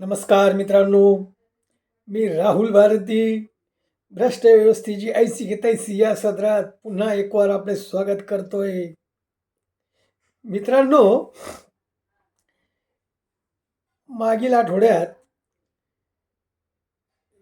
नमस्कार मित्रांनो मी राहुल भारती. भ्रष्ट व्यवस्थेची ऐसी की तैसी या सदरात पुन्हा एक वार आपले स्वागत करतोय. मित्रांनो मागील आठवड्यात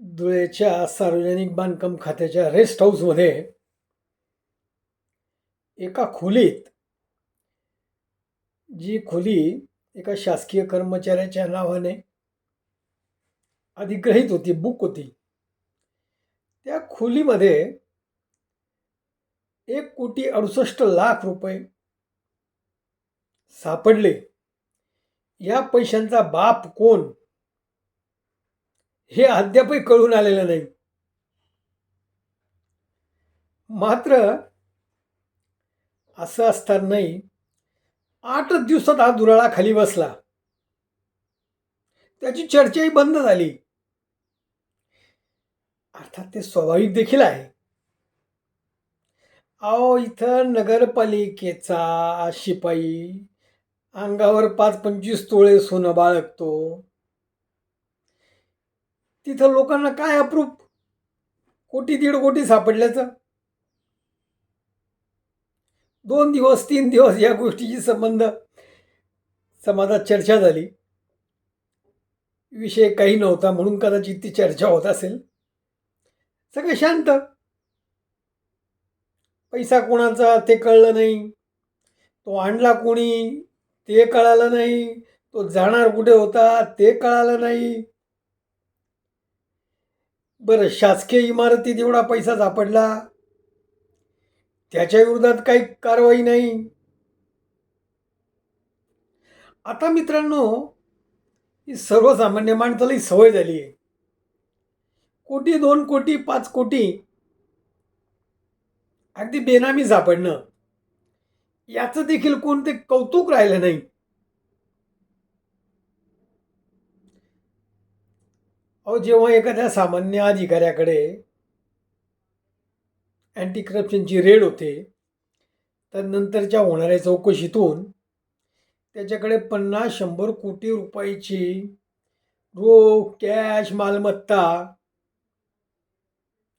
धुळेच्या सार्वजनिक बांधकाम खात्याच्या रेस्ट हाऊसमध्ये एका खोलीत जी खोली एका शासकीय कर्मचाऱ्याच्या नावाने अधिग्रहित होती बुक होती. त्या खोलीमध्ये एक कोटी अडुसष्ट लाख रुपये सापडले. या पैशांचा बाप कोण? हे अद्यापही कळून आलेलं नाही. मात्र असं असतानाही आठच दिवसात हा दुराळा खाली बसला. त्याची चर्चाही बंद झाली. अर्थात ते स्वाभाविक देखील आहे. अहो इथं नगरपालिकेचा शिपाई. अंगावर पाच पंचवीस तोळे सोनं बाळगतो. तिथं लोकांना काय अप्रूप? कोटी दीड कोटी सापडल्याचं? दोन दिवस तीन दिवस या गोष्टीची संबंध समाजात चर्चा झाली. विषय काही नव्हता म्हणून कदाचित ती चर्चा होत असेल. सगळे शांत. पैसा कोणाचा ते कळलं नाही. तो आणला कोणी ते कळालं नाही. तो जाणार कुठे होता ते कळालं नाही. बरं शासकीय इमारतीत एवढा पैसा सापडला. त्याच्या विरोधात काही कारवाई नाही. आता मित्रांनो ही सर्वसामान्य माणसाला ही सवय झाली आहे. कोटी दोन कोटी पाच कोटी. अगदी बेनामी सापडणं याचं देखील कोणते कौतुक राहिलं नाही. अहो जेव्हा एखाद्या सामान्य अधिकाऱ्याकडे अँटी करप्शनची रेड होते तर नंतरच्या होणाऱ्या चौकशीतून त्याच्याकडे पन्नास शंभर कोटी रुपयाची रोख कॅश मालमत्ता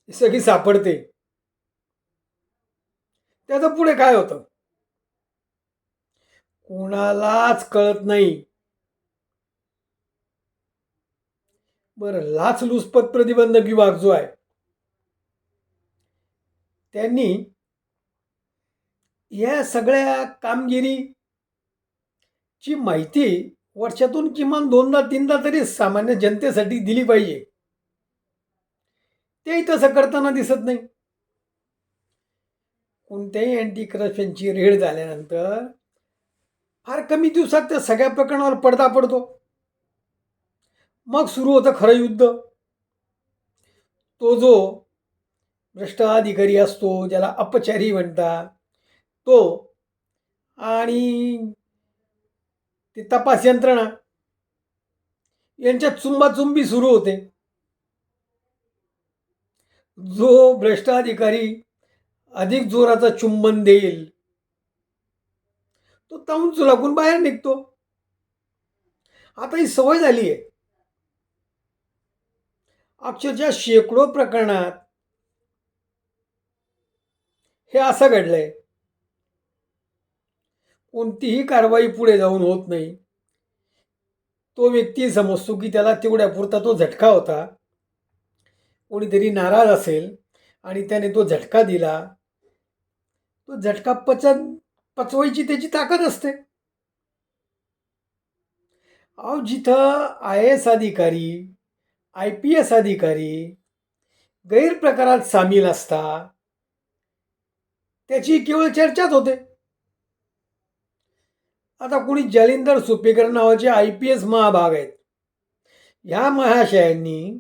ही सगळी सापडते. त्याचं पुढे काय होतं? कोणालाच कळत नाही. बरं लाचलुचपत प्रतिबंधक विभाग जो आहे त्यांनी या सगळ्या कामगिरीची माहिती वर्षातून किमान दोनदा तीनदा तरी सामान्य जनतेसाठी दिली पाहिजे. तेही तसं करताना दिसत नाही. कोणत्याही अँटी करप्शनची रेड झाल्यानंतर फार कमी दिवसात त्या सगळ्या प्रकरणावर पडदा पडतो. मग सुरू होतं खरं युद्ध. तो जो भ्रष्ट अधिकारी असतो ज्याला अपचारी म्हणतात तो आणि ती तपास यंत्रणा यांच्यात चुंबाचुंबी सुरू होते. जो भ्रष्ट अधिकारी अधिक जोराचा चुंबन देईल तो ताऊन चुलाकून बाहेर निघतो. आता ही सवय झाली आहे. अक्षरशः शेकडो प्रकरणात हे असं घडलंय. कोणतीही कारवाई पुढे जाऊन होत नाही. तो व्यक्ती समजतो की त्याला तेवढ्या पुरता तो झटका होता. कोणीतरी नाराज असेल आणि त्याने तो झटका दिला तो झटका पचन पचवायची त्याची ताकद असते. अहो जिथं आय एस अधिकारी आय पी एस अधिकारी गैरप्रकारात सामील असता त्याची केवळ चर्चाच होते. आता कुणी जालिंदर सुपेकर नावाचे आय पी एस महाभाग आहेत. ह्या महाशयांनी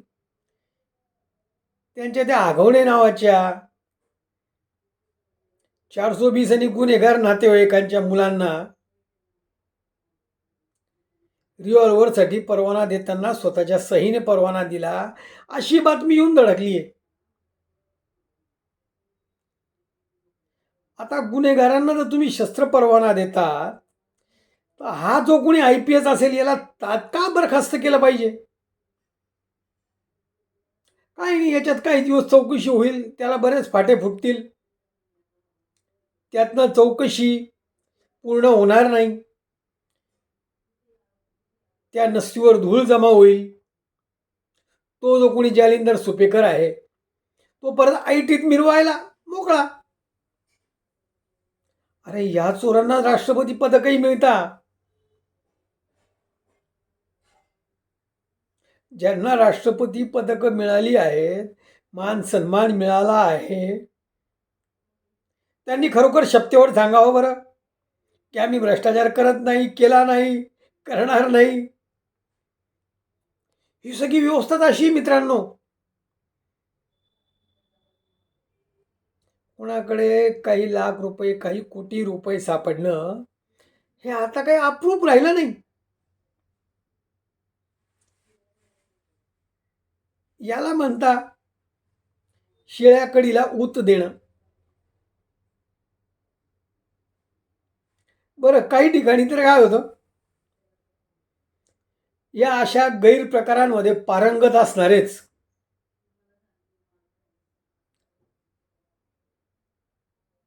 त्यांच्या त्या आघवणे नावाच्या चारसो वीस आणि गुन्हेगार नातेवाईकांच्या मुलांना रिव्हॉल्व्हरसाठी परवाना देताना स्वतःच्या सहीने परवाना दिला अशी बातमी येऊन धडकली आहे. आता गुन्हेगारांना जर तुम्ही शस्त्र परवाना देता तर हा जो कोणी आय पी एस असेल याला तात्काळ बरखास्त केलं पाहिजे. काय नाही याच्यात काही दिवस चौकशी होईल त्याला बरेच फाटे फुटतील. त्यातनं चौकशी पूर्ण होणार नाही. त्या नस्तीवर धूळ जमा होईल. तो जो कोणी जालिंदर सुपेकर आहे तो परत आय टीत मिरवायला मोकळा. अरे या चोरांना राष्ट्रपती पदकही मिळता. ज्यांना राष्ट्रपती पदकं मिळाली आहेत मान सन्मान मिळाला आहे त्यांनी खरोखर शपथेवर सांगावं बरं. की आम्ही भ्रष्टाचार करत नाही केला नाही करणार नाही. ही सगळी व्यवस्था अशी मित्रांनो. कोणाकडे काही लाख रुपये काही कोटी रुपये सापडणं हे आता काही अप्रूप राहिलं नाही. याला म्हणता शेळ्या कडीला ऊत देणं. बरं काही ठिकाणी तर काय होतं? या अशा गैरप्रकारांमध्ये पारंगत असणारेच.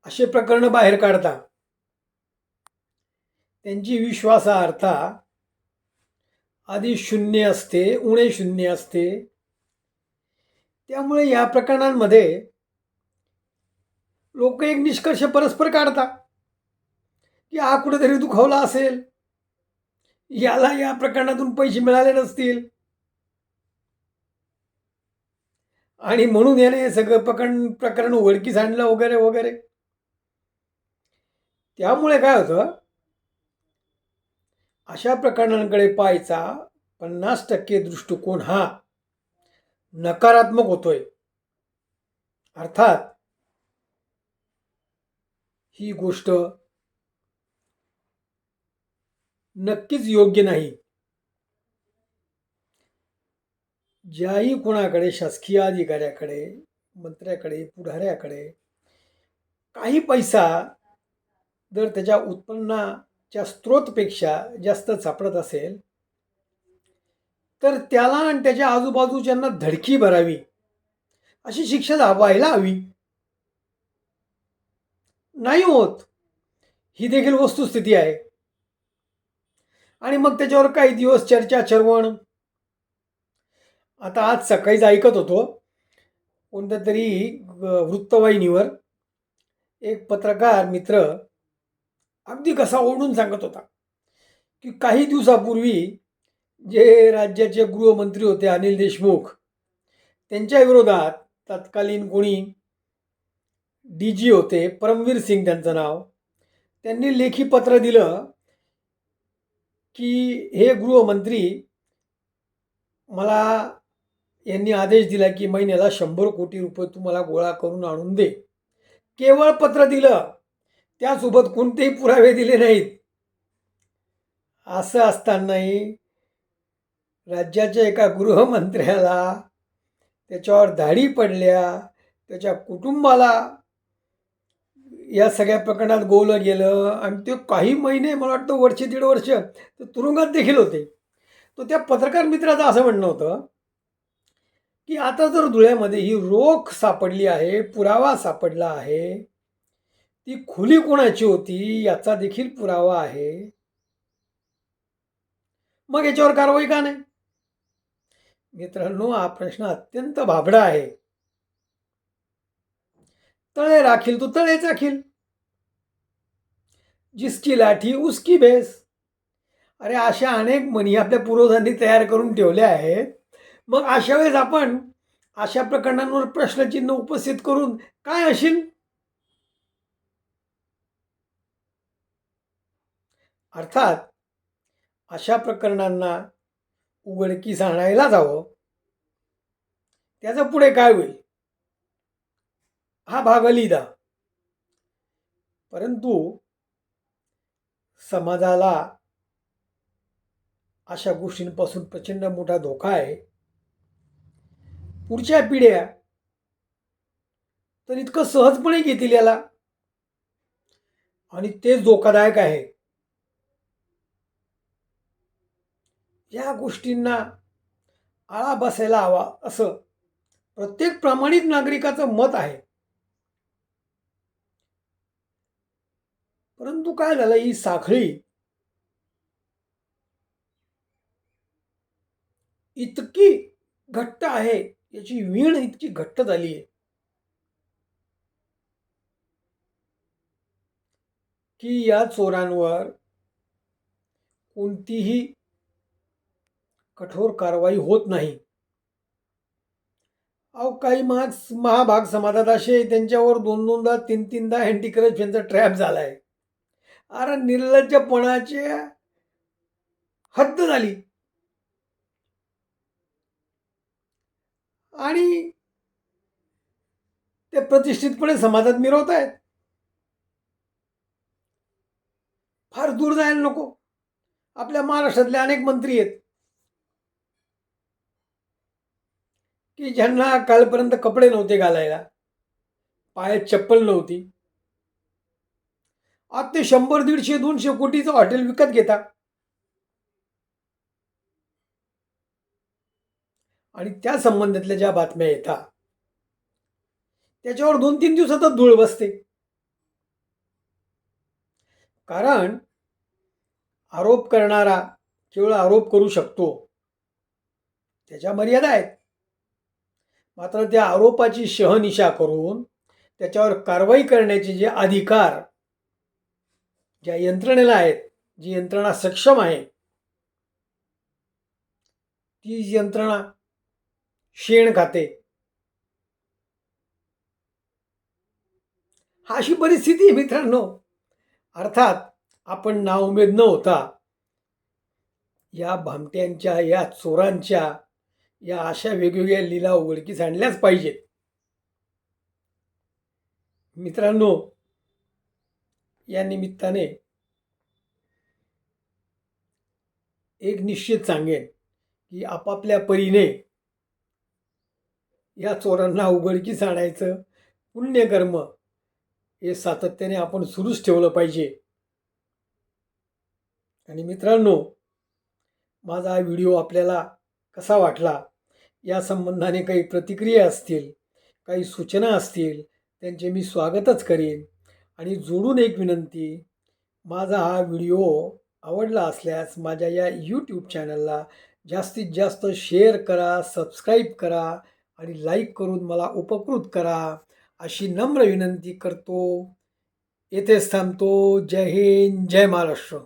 असे प्रकरण बाहेर काढता. त्यांची विश्वासार्हता आधी शून्य असते उणे शून्य असते. त्यामुळे या प्रकरणांमध्ये लोक एक निष्कर्ष परस्पर काढतात की हा कुठेतरी दुखावला असेल. याला या प्रकरणातून पैसे मिळाले नसतील. आणि म्हणून याने हे सगळं प्रकरण प्रकरण उघडकीस आणलं वगैरे वगैरे. त्यामुळे काय होतं? अशा प्रकरणांकडे पाहायचा पन्नास टक्के दृष्टिकोन हा. नकारात्मक होतोय. अर्थात ही गोष्ट नक्कीच योग्य नाही. ज्याही कोणाकडे शासकीय अधिकाऱ्याकडे मंत्र्याकडे पुढाऱ्याकडे काही पैसा जर त्याच्या उत्पन्नाच्या स्त्रोतपेक्षा जास्त सापडत असेल तर त्याला आणि त्याच्या आजूबाजूच्यांना धडकी भरावी अशी शिक्षा व्हायला हवी. नाही होत. ही देखील वस्तुस्थिती आहे. आणि मग त्याच्यावर काही दिवस चर्चा चरवण. आता आज सकाळीच ऐकत होतो कोणत्या तरी वृत्तवाहिनीवर एक पत्रकार मित्र अगदी कसा ओढून सांगत होता की काही दिवसापूर्वी जे राज्याचे गृहमंत्री होते अनिल देशमुख त्यांच्या विरोधात तत्कालीन कोणी डी जी होते परमवीर सिंग त्यांचं नाव त्यांनी लेखी पत्र दिलं की हे गृहमंत्री मला यांनी आदेश दिला की महिन्याला शंभर कोटी रुपये तुम्हाला गोळा करून आणून दे. केवळ पत्र दिलं. त्यासोबत कोणतेही पुरावे दिले नाहीत. असं असतानाही राज्याच्या एका गृहमंत्र्याला त्याच्यावर दाढी पडल्या त्याच्या कुटुंबाला या सगळ्या प्रकरणात गोवलं गेलं आणि ते काही महिने मला वाटतं वर्ष दीड वर्ष ते तुरुंगात देखील होते. तो त्या पत्रकार मित्राचं असं म्हणणं होतं की आता जर धुळ्यामध्ये ही रोख सापडली आहे पुरावा सापडला आहे ती खुली कोणाची होती याचा देखील पुरावा आहे. मग याच्यावर कारवाई का नाही? मित्रांनो हा प्रश्न अत्यंत भाबडा आहे. तळे राखील तू तळेच राखील जिसकी लाठी उसकी भेस. अरे अशा अनेक म्हणी आपल्या पूर्वजांनी तयार करून ठेवल्या आहेत. मग अशा वेळेस आपण अशा प्रकरणांवर प्रश्नचिन्ह उपस्थित करून काय असेल? अर्थात अशा प्रकरणांना उघडकीस आणायला जावं. त्याचं पुढे काय होईल? हा भाग अलिदा. परंतु समाजाला अशा गोष्टींपासून प्रचंड मोठा धोका आहे. पुढच्या पिढ्या तर इतकं सहजपणे घेतील याला. आणि तेच धोकादायक आहे. या गोष्टींना आळा बसायला हवा असं प्रत्येक प्रामाणिक नागरिकाचं मत आहे. परंतु काय झालं ही साखळी इतकी घट्ट आहे याची वीण इतकी घट्ट झाली आहे की या चोरांवर कोणतीही कठोर कारवाई होत नाही. अहो काही महाग महाभाग समाजात असे त्यांच्यावर दोन दोनदा तीन तीनदा हँडीक्रच यांचा ट्रॅप झालाय. अरे निर्लज्जपणाचे हद्द झाली. आणि ते प्रतिष्ठितपणे समाजात मिरवत आहेत. फार दूर जायला नको. आपल्या महाराष्ट्रातले अनेक मंत्री आहेत. की ज्यांना कालपर्यंत कपडे नव्हते घालायला पायात चप्पल नव्हती. आज ते शंभर दीडशे दोनशे कोटीचं हॉटेल विकत घेता. आणि त्या संबंधातल्या ज्या बातम्या येतात त्याच्यावर दोन तीन दिवसातच धूळ बसते. कारण आरोप करणारा केवळ आरोप करू शकतो. त्याच्या मर्यादा आहेत. मात्र त्या आरोपाची शहनिशा करून त्याच्यावर कारवाई करण्याचे जे अधिकार ज्या यंत्रणेला आहेत जी यंत्रणा सक्षम आहे ती यंत्रणा शेण खाते. हा अशी परिस्थिती आहे मित्रांनो. अर्थात आपण नाउमेद न होता या भामट्यांच्या या चोरांच्या या अशा वेगवेगळ्या लीला उघडकीस आणल्याच पाहिजेत. मित्रांनो या निमित्ताने एक निश्चित सांगेन की आपापल्या परीने या चोरांना उघडकीस आणायचं पुण्यकर्म हे सातत्याने आपण सुरूच ठेवलं पाहिजे. आणि मित्रांनो माझा हा व्हिडिओ आपल्याला कसा वाटला? या संबंधाने काही प्रतिक्रिया असतील काही सूचना असतील त्यांचे मी स्वागतच करेन. आणि जोडून एक विनंती माझा हा व्हिडिओ आवडला असल्यास माझ्या या यूट्यूब चॅनलला जास्तीत जास्त शेअर करा सबस्क्राईब करा आणि लाईक करून मला उपकृत करा अशी नम्र विनंती करतो. येथेच थांबतो. जय हिंद जय महाराष्ट्र.